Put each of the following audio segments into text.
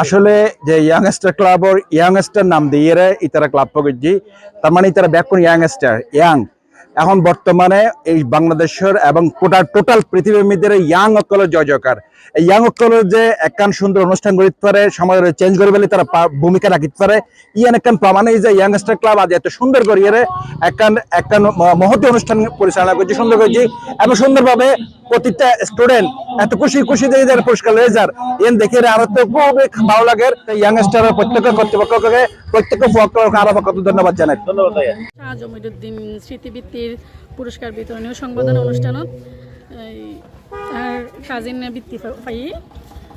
আসলে যে youngster club ওর youngster নাম দিয়ে ইতারা ক্লাব পকেছি তার মানে ইতারা ব্যাক ইয়াংস্টার ইয়াং এখন বর্তমানে এই বাংলাদেশের এবং টোটাল টোটাল পৃথিবীর মধ্যে ইয়াং অকলের জয় জয়কার ইয়াং যে একখান সুন্দর অনুষ্ঠান করিতে পারে সমাজের চেঞ্জ করে বলে তারা ভূমিকা রাখিতে পারে ইয়ান একখান প্রমাণ যে ইয়াংস্টার ক্লাব আজ এত সুন্দর করিয়ে একখান একখান ম- মহতি অনুষ্ঠান পরিচালনা করছি সুন্দর করছি। এবং সুন্দরভাবে প্রতিটা স্টুডেন্ট এত খুশি খুশি দিয়ে যারা পুরস্কার যার। এন দেখে আরও তো খুব ভালো লাগে। ইয়াংস্টার প্রত্যেক কর্তৃপক্ষকে প্রত্যেক পক্ষকে আরও কত ধন্যবাদ জানাই। ধন্যবাদ স্মৃতিবৃত্তির পুরস্কার বিতরণীয় সংবর্ধনা অনুষ্ঠানত আর কাজিন বৃত্তি পাই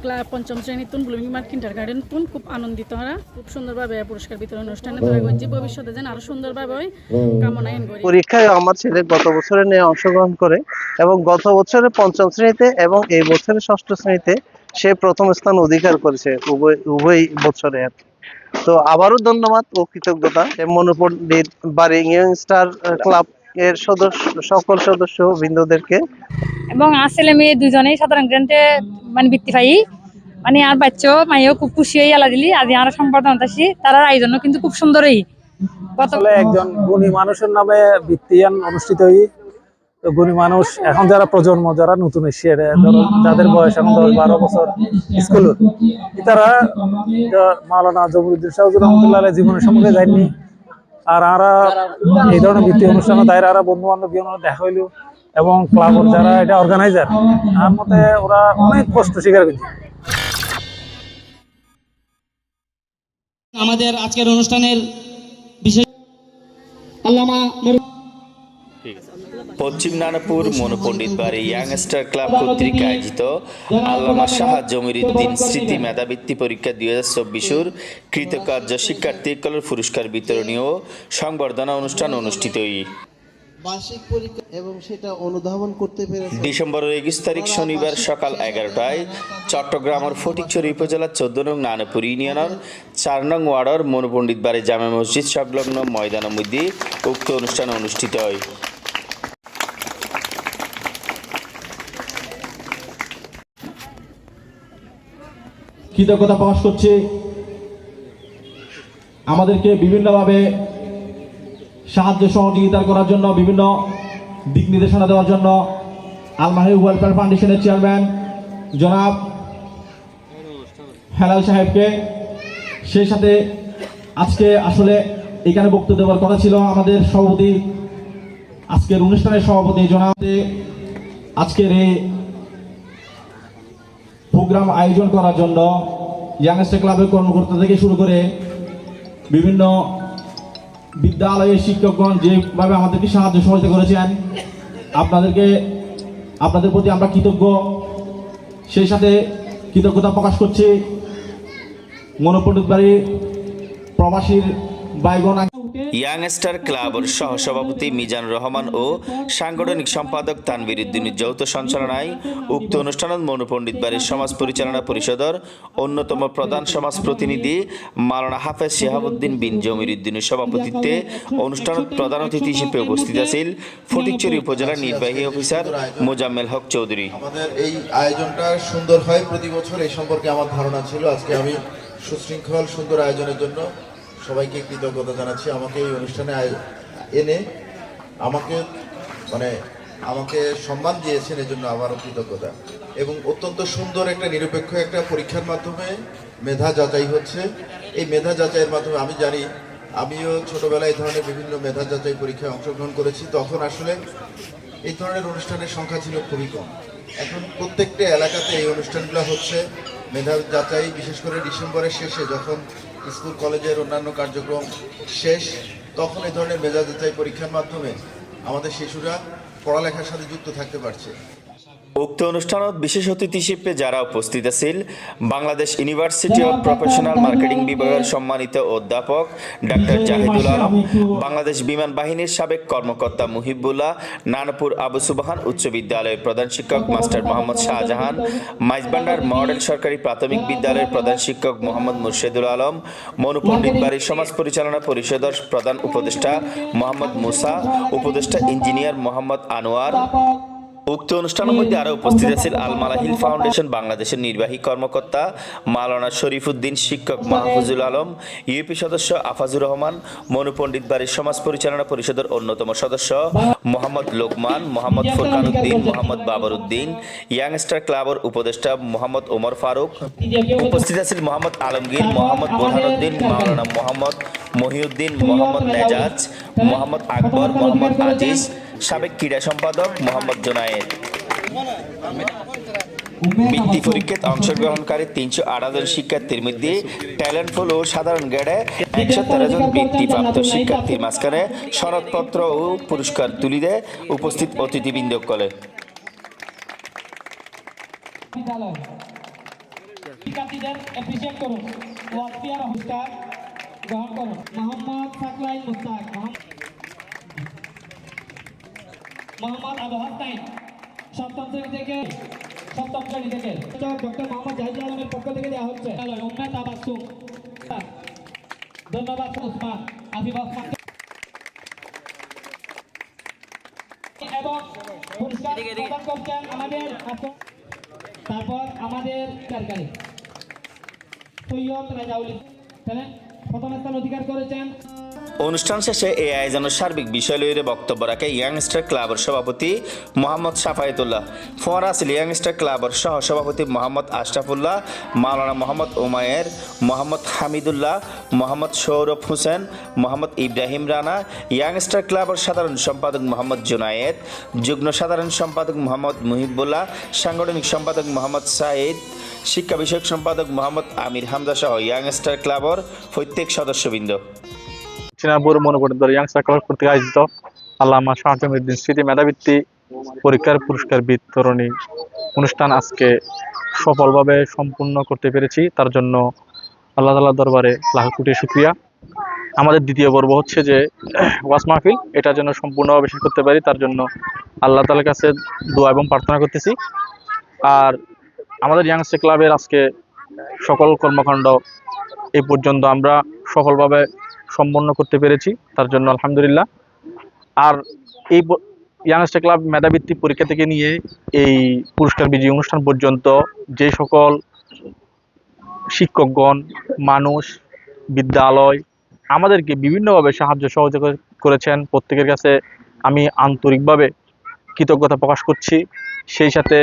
ক্লাব পঞ্চম শ্রেণির তুন ব্লুমিং মার্ক কিন্টার গার্ডেন তুন। খুব আনন্দিত হারা খুব সুন্দরভাবে পুরস্কার বিতরণ অনুষ্ঠানে তারা করছি ভবিষ্যতে যেন আরও সুন্দরভাবে হয় কামনা আইন করি। পরীক্ষায় আমার ছেলে গত বছরে নিয়ে অংশগ্রহণ করে এবং গত বছরে পঞ্চম শ্রেণীতে এবং এই বছরে ষষ্ঠ শ্রেণীতে সে প্রথম স্থান অধিকার করেছে উভয় উভয় বছরে আর তো আবারও ধন্যবাদ ও কৃতজ্ঞতা। মনোপন্ডিত বাড়ি ইয়ং স্টার ক্লাব এর সদস্য সকল সদস্য বৃন্দদেরকে। এবং আর ছেলে মেয়ে দুজনেই সাধারণ গ্রান্টে মানে বৃত্তি পাই। মানে আর বাচ্চা মাইও খুব খুশি হয়ে আলা দিলি। আজ আর সম্পাদন আছি তার আয়োজন কিন্তু খুব সুন্দরই। আসলে একজন গুণী মানুষের নামে বৃত্তিয়ান অনুষ্ঠিত হই। তো গুণী মানুষ এখন যারা প্রজন্ম যারা নতুন এসে ধরো যাদের বয়স এখন দশ বারো বছর স্কুল তারা মাওলানা জবরুদ্দিন শাহজুর রহমতুল্লাহ জীবনের সম্পর্কে জানি আর আরা এই ধরনের বৃত্তি অনুষ্ঠানে তাইরা আরা বন্ধু বান্ধব দেখা হইল এবং ক্লাবের যারা এটা অর্গানাইজার তার মধ্যে ওরা অনেক কষ্ট স্বীকার করছে। আমাদের আজকের অনুষ্ঠানের বিশেষ আল্লামা পশ্চিম নানাপুর মনোপণ্ডিত বাড়ি ইয়াংস্টার ক্লাব কর্তৃক আয়োজিত আল্লামা শাহ জমিরুদ্দিন স্মৃতি মেধাবৃত্তি পরীক্ষা দুই হাজার চব্বিশের কৃতকার্য শিক্ষার্থীসকলের পুরস্কার বিতরণী ও সংবর্ধনা অনুষ্ঠান অনুষ্ঠিত বার্ষিক পরীক্ষা এবং সেটা অনুধাবন করতে পেরেছে। ডিসেম্বরের একুশ তারিখ শনিবার সকাল এগারোটায় চট্টগ্রামের ফটিকছড়ি উপজেলার চোদ্দ নং নানপুর ইউনিয়নের চার নং ওয়ার্ডের মনোপণ্ডিত বাড়ি জামে মসজিদ সংলগ্ন ময়দানের মধ্যে উক্ত অনুষ্ঠান অনুষ্ঠিত হয়। কৃতজ্ঞতা প্রকাশ করছি। আমাদেরকে বিভিন্নভাবে সাহায্য সহযোগিতা করার জন্য, বিভিন্ন দিক নির্দেশনা দেওয়ার জন্য আলমাহি ওয়েলফেয়ার ফাউন্ডেশনের চেয়ারম্যান জনাব হেলাল সাহেবকে। সেই সাথে আজকে আসলে এখানে বক্তব্য দেওয়ার কথা ছিল আমাদের সভাপতি, আজকের অনুষ্ঠানের সভাপতি জনাব। আজকের এই প্রোগ্রাম আয়োজন করার জন্য ইয়াংস্টার ক্লাবের কর্মকর্তা থেকে শুরু করে বিভিন্ন বিদ্যালয়ের শিক্ষকগণ যেভাবে আমাদেরকে সাহায্য সহযোগিতা করেছেন, আপনাদেরকে, আপনাদের প্রতি আমরা কৃতজ্ঞ। সেই সাথে কৃতজ্ঞতা প্রকাশ করছি মনোপণ্ডিত বাড়ি প্রবাসীর বাইগণ ইয়াংস্টার ক্লাবের সহসভাপতি মিজান রহমান ও সাংগঠনিক সম্পাদক তানবির উদ্দিনের যৌথ সঞ্চালনায় উক্ত অনুষ্ঠানত মনোপণ্ডিত বাড়ির সমাজ পরিচালনা পরিষদের অন্যতম প্রধান সমাজ প্রতিনিধি মালানা হাফেজ শিহাবুদ্দিন বিন জমির উদ্দিনের সভাপতিত্বে অনুষ্ঠানত প্রধান অতিথি হিসেবে উপস্থিত আছেন ফটিকচুরি উপজেলার নির্বাহী অফিসার মোজাম্মেল হক চৌধুরী। আমাদের এই আয়োজনটা সুন্দর হয়। প্রতি বছর এই সম্পর্কে আমার ধারণা ছিল। আজকে আমি সুশৃঙ্খল সুন্দর আয়োজনের জন্য সবাইকে কৃতজ্ঞতা জানাচ্ছি। আমাকে এই অনুষ্ঠানে এনে আমাকে মানে আমাকে সম্মান দিয়েছেন, এজন্য আবারও কৃতজ্ঞতা। এবং অত্যন্ত সুন্দর একটা নিরপেক্ষ একটা পরীক্ষার মাধ্যমে মেধা যাচাই হচ্ছে। এই মেধা যাচাইয়ের মাধ্যমে আমি জানি, আমিও ছোটবেলায় এই ধরনের বিভিন্ন মেধা যাচাই পরীক্ষায় অংশগ্রহণ করেছি। তখন আসলে এই ধরনের অনুষ্ঠানের সংখ্যা ছিল খুবই কম। এখন প্রত্যেকটা এলাকাতে এই অনুষ্ঠানগুলো হচ্ছে। মেধা যাচাই বিশেষ করে ডিসেম্বরের শেষে যখন স্কুল, কলেজের অন্যান্য কার্যক্রম শেষ, তখন এই ধরনের মেধা যাচাই পরীক্ষার মাধ্যমে আমাদের শিশুরা পড়ালেখার সাথে যুক্ত থাকতে পারছে। উক্ত অনুষ্ঠানত বিশেষ অতিথি হিসেবে যারা উপস্থিত আছেন, Bangladesh university of professional marketing বিভাগের সম্মানিত অধ্যাপক ডাক্তার জাহিদুল আলম, বাংলাদেশ বিমান বাহিনীর সাবেক কর্মকর্তা মুহিবুল্লাহ, নানপুর আবু সুবাহান উচ্চ বিদ্যালয়ের প্রধান শিক্ষক মাস্টার মোহাম্মদ শাহজাহান, মাইজবান্ডার মডেল সরকারি প্রাথমিক বিদ্যালয়ের প্রধান শিক্ষক মোহাম্মদ মুর্শেদুল আলম, মনু পণ্ডিত বাড়ির সমাজ পরিচালনা পরিষদের প্রধান উপদেষ্টা মোহাম্মদ মুসা, উপদেষ্টা ইঞ্জিনিয়ার মোহাম্মদ আনোয়ার উক্ত অনুষ্ঠানের মধ্যে আরও উপস্থিত আছেন আল মালাহিল ফাউন্ডেশন বাংলাদেশের নির্বাহী কর্মকর্তা মাওলানা শরীফুদ্দিন শিক্ষক মাহফুজুল আলম ইউপি সদস্য আফাজুর রহমান মনু পণ্ডিত বাড়ির সমাজ পরিচালনা পরিষদের অন্যতম সদস্য মোহাম্মদ লোকমান মোহাম্মদ ফুরকান উদ্দিন মোহাম্মদ বাবর উদ্দিন ইয়াংস্টার ক্লাবের উপদেষ্টা মোহাম্মদ ওমর ফারুক উপস্থিত আছেন মোহাম্মদ আলমগীর মোহাম্মদ বোরহানুদ্দিন মাওলানা মোহাম্মদ মহিউদ্দিন মোহাম্মদ নেজাজ মোহাম্মদ আকবর মোহাম্মদ আজিজ সাবেক ক্রীড়া সম্পাদক মোহাম্মদ জোনায়েদ। বৃত্তি পরীক্ষায় অংশগ্রহণকারী তিনশো আঠারো জন শিক্ষার্থীর মধ্যে ট্যালেন্টফুল ও সাধারণ গ্রেডে একশো তেরো জন বৃত্তিপ্রাপ্ত শিক্ষার্থীর মাঝখানে সনদপত্র ও পুরস্কার তুলি দেয় উপস্থিত অতিথিবৃন্দ কলে শিক্ষার্থীদের করুন। গ্রহণ করুন। মোহাম্মদ সাকলাইন মুস্তাক। মোহাম্মদ- আবু হাসান সপ্তম শ্রেণি থেকে সপ্তম শ্রেণি থেকে। ডক্টর মোহাম্মদ জাহিদ আলমের পক্ষ থেকে দেওয়া হচ্ছে। উম্মেদ আবাসুম ধন্যবাদ ওসমান। আফিফ এবং পুরস্কার প্রদান করছেন আমাদের তারপর আমাদের সরকারি। সৈয়দ রাজাউল ইসলাম প্রথম স্থান অধিকার করেছেন অনুষ্ঠান শেষে এই আয়োজনের সার্বিক বিষয় লইয়ে বক্তব্য রাখে ইয়াংস্টার ক্লাবের সভাপতি মোহাম্মদ সাফায়েতুল্লাহ। ফোয়ারা আছিল ইয়াংস্টার ক্লাবের সহ সভাপতি মোহাম্মদ আশরাফুল্লাহ, মাওলানা মোহাম্মদ ওমায়ের মোহাম্মদ হামিদুল্লাহ, মোহাম্মদ সৌরভ হোসেন, মোহাম্মদ ইব্রাহিম রানা, ইয়াংস্টার ক্লাবের সাধারণ সম্পাদক মোহাম্মদ জুনায়েদ, যুগ্ম সাধারণ সম্পাদক মোহাম্মদ মুহিবুল্লাহ, সাংগঠনিক সম্পাদক মোহাম্মদ সাঈদ, শিক্ষা বিষয়ক সম্পাদক মোহাম্মদ আমির হামদা সহ ইয়াংস্টার ক্লাবের প্রত্যেক সদস্যবৃন্দ। চিনাপুর মনোপরিদর ইয়াংস্টার ক্লাব কর্তৃক আয়োজিত আল্লামা শাহজামিউদ্দিন স্মৃতি মেধাবৃত্তি, পরীক্ষার পুরস্কার বিতরণী অনুষ্ঠান আজকে সফলভাবে সম্পূর্ণ করতে পেরেছি। তার জন্য আল্লাহ তালার দরবারে লাখ কোটি শুক্রিয়া। আমাদের দ্বিতীয় পর্ব হচ্ছে যে ওয়াস মাহফিল, এটা যেন সম্পূর্ণভাবে শেষ করতে পারি, তার জন্য আল্লাহ তালার কাছে দোয়া এবং প্রার্থনা করতেছি। আর আমাদের ইয়াংস্টার ক্লাবের আজকে সকল কর্মকাণ্ড এই পর্যন্ত আমরা সফলভাবে সম্পন্ন করতে পেরেছি, তার জন্য আলহামদুলিল্লাহ। আর এই ইয়াংস্টার ক্লাব মেধাবৃত্তি পরীক্ষা থেকে নিয়ে এই পুরস্কার বিজয়ী অনুষ্ঠান পর্যন্ত যে সকল শিক্ষকগণ, মানুষ, বিদ্যালয় আমাদেরকে বিভিন্নভাবে সাহায্য সহযোগিতা করেছেন। প্রত্যেকের কাছে আমি আন্তরিকভাবে কৃতজ্ঞতা প্রকাশ করছি। সেই সাথে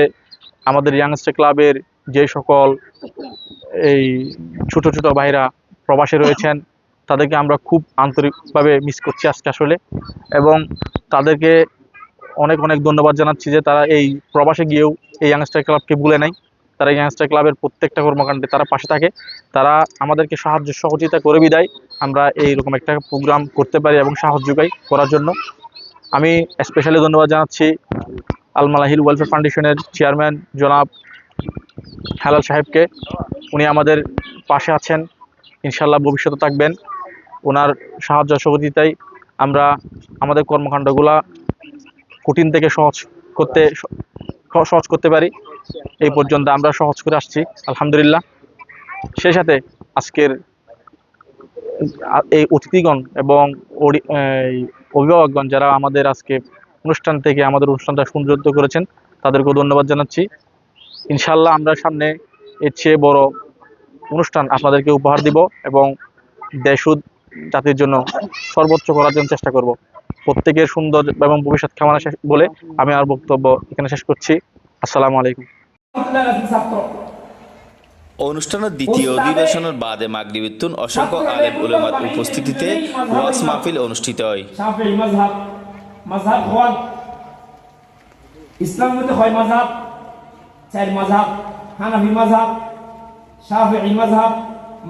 আমাদের ইয়াংস্টার ক্লাবের যে সকল এই ছোট ছোট ভাইরা প্রবাসে রয়েছেন তাদেরকে আমরা খুব আন্তরিকভাবে মিস করছি আজকে আসলে। এবং তাদেরকে অনেক অনেক ধন্যবাদ জানাচ্ছি যে তারা এই প্রবাসে গিয়েও এই ইয়াংস্টার ক্লাবকে ভুলে নাই। তারা ইয়াংস্টার ক্লাবের প্রত্যেকটা কর্মকাণ্ডে তারা পাশে থাকে। তারা আমাদেরকে সাহায্য সহযোগিতা করে বিদায়। আমরা এইরকম একটা প্রোগ্রাম করতে পারি এবং সাহায্য পাই করার জন্য। আমি স্পেশালি ধন্যবাদ জানাচ্ছি আলমালাহিল ওয়েলফেয়ার ফাউন্ডেশনের চেয়ারম্যান জনাব হেলাল সাহেবকে। উনি আমাদের পাশে আছেন। ইনশাল্লাহ ভবিষ্যতে থাকবেন। ওনার সাহায্য সহযোগিতায় আমরা আমাদের কর্মকাণ্ডগুলা কঠিন থেকে সহজ করতে সহজ করতে পারি। এই পর্যন্ত আমরা সহজ করে আসছি, আলহামদুলিল্লাহ। সেই সাথে আজকের এই অতিথিগণ এবং অভিভাবকগণ যারা আমাদের আজকে অনুষ্ঠান থেকে আমাদের অনুষ্ঠানটা সৌন্দর্য করেছেন, তাদেরকেও ধন্যবাদ জানাচ্ছি। ইনশাল্লাহ আমরা সামনে এর চেয়ে বড় অনুষ্ঠান আপনাদেরকে উপহার দিব এবং দেশ ও জাতির জন্য সর্বোচ্চ করার জন্য চেষ্টা করব। প্রত্যেকের সুন্দর এবং ভবিষ্যৎ কামনা শেষ বলে আমি আমার বক্তব্য এখানে শেষ করছি। আসসালামু আলাইকুম। অনুষ্ঠানের দ্বিতীয় অধিবেশনের বাদে মাগরিবিতুন অসংখ্য আলেম উলেমার উপস্থিতিতে ওয়াজ মাহফিল অনুষ্ঠিত হয়। ইসলাম মতে হয় মাযহাব চার মাযহাব হানাফি মাযহাব শাফিঈ মাযহাব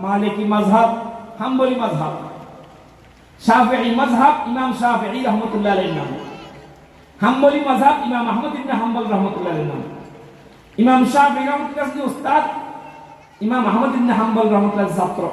মালিকি মাযহাব হাম্বলি মাযহাব শাফিঈ মজহাব ইমাম শাহি রহমতুল্লাহ আলাইহির নাম। হাম্বলি মজহাব ইমাম আহমদ ইবনে হাম্বল রহমতুল্লাহ আলাইহির নাম। ইমাম শাফিঈ রাহমাতুল্লাহ উস্তাদ ইমাম আহমদ ইবনে হাম্বল রহমতুল্লাহ ছাত্র